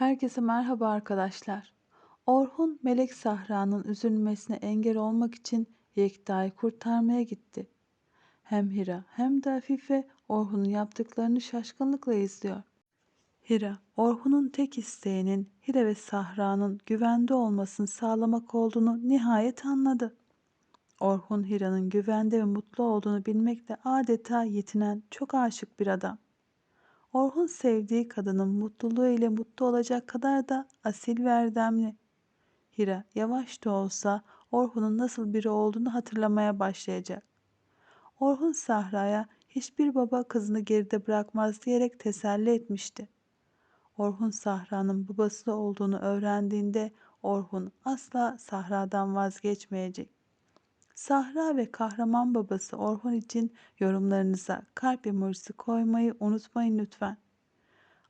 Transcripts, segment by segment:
Herkese merhaba arkadaşlar. Orhun Melek Sahra'nın üzülmesine engel olmak için Yekta'yı kurtarmaya gitti. Hem Hira hem de Afife Orhun'un yaptıklarını şaşkınlıkla izliyor. Hira, Orhun'un tek isteğinin Hira ve Sahra'nın güvende olmasını sağlamak olduğunu nihayet anladı. Orhun Hira'nın güvende ve mutlu olduğunu bilmekle adeta yetinen çok aşık bir adam. Orhun sevdiği kadının mutluluğu ile mutlu olacak kadar da asil ve erdemli. Hira yavaş da olsa Orhun'un nasıl biri olduğunu hatırlamaya başlayacak. Orhun Sahra'ya hiçbir baba kızını geride bırakmaz diyerek teselli etmişti. Orhun Sahra'nın babası olduğunu öğrendiğinde Orhun asla Sahra'dan vazgeçmeyecek. Sahra ve kahraman babası Orhun için yorumlarınıza kalp emojisi koymayı unutmayın lütfen.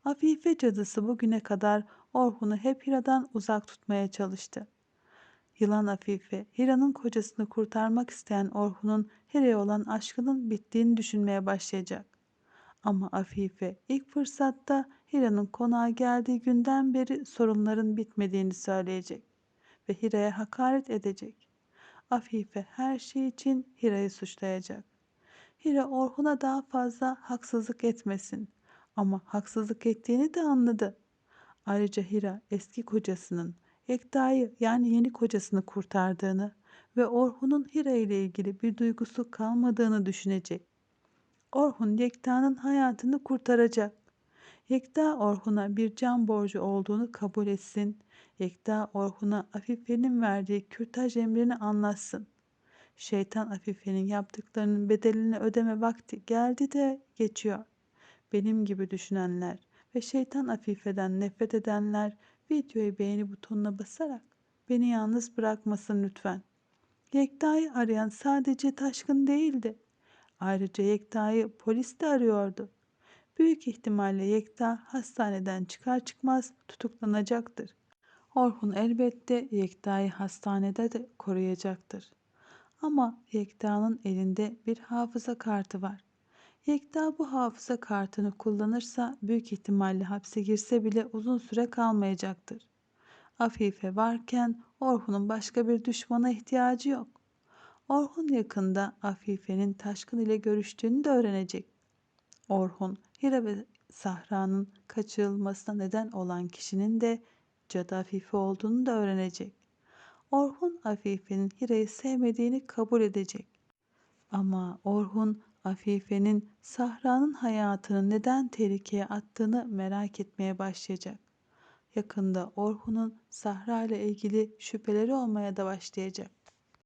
Afife cadısı bugüne kadar Orhun'u hep Hira'dan uzak tutmaya çalıştı. Yılan Afife, Hira'nın kocasını kurtarmak isteyen Orhun'un Hira'ya olan aşkının bittiğini düşünmeye başlayacak. Ama Afife ilk fırsatta Hira'nın konağa geldiği günden beri sorunların bitmediğini söyleyecek ve Hira'ya hakaret edecek. Afife her şey için Hira'yı suçlayacak. Hira Orhun'a daha fazla haksızlık etmesin ama haksızlık ettiğini de anladı. Ayrıca Hira eski kocasının Yekta'yı yani yeni kocasını kurtardığını ve Orhun'un Hira ile ilgili bir duygusu kalmadığını düşünecek. Orhun Yekta'nın hayatını kurtaracak. Yekta Orhun'a bir can borcu olduğunu kabul etsin Yekta Orhun'a Afife'nin verdiği kürtaj emrini anlatsın. Şeytan Afife'nin yaptıklarının bedelini ödeme vakti geldi de geçiyor. Benim gibi düşünenler ve şeytan Afife'den nefret edenler videoyu beğeni butonuna basarak beni yalnız bırakmasın lütfen. Yekta'yı arayan sadece Taşkın değildi. Ayrıca Yekta'yı polis de arıyordu. Büyük ihtimalle Yekta hastaneden çıkar çıkmaz tutuklanacaktır. Orhun elbette Yekta'yı hastanede de koruyacaktır. Ama Yekta'nın elinde bir hafıza kartı var. Yekta bu hafıza kartını kullanırsa büyük ihtimalle hapse girse bile uzun süre kalmayacaktır. Afife varken Orhun'un başka bir düşmana ihtiyacı yok. Orhun yakında Afife'nin Taşkın ile görüştüğünü de öğrenecek. Orhun, Hira ve Sahra'nın kaçırılmasına neden olan kişinin de cadı Afife olduğunu da öğrenecek. Orhun Afife'nin Hira'yı sevmediğini kabul edecek. Ama Orhun Afife'nin Sahra'nın hayatını neden tehlikeye attığını merak etmeye başlayacak. Yakında Orhun'un Sahra ile ilgili şüpheleri olmaya da başlayacak.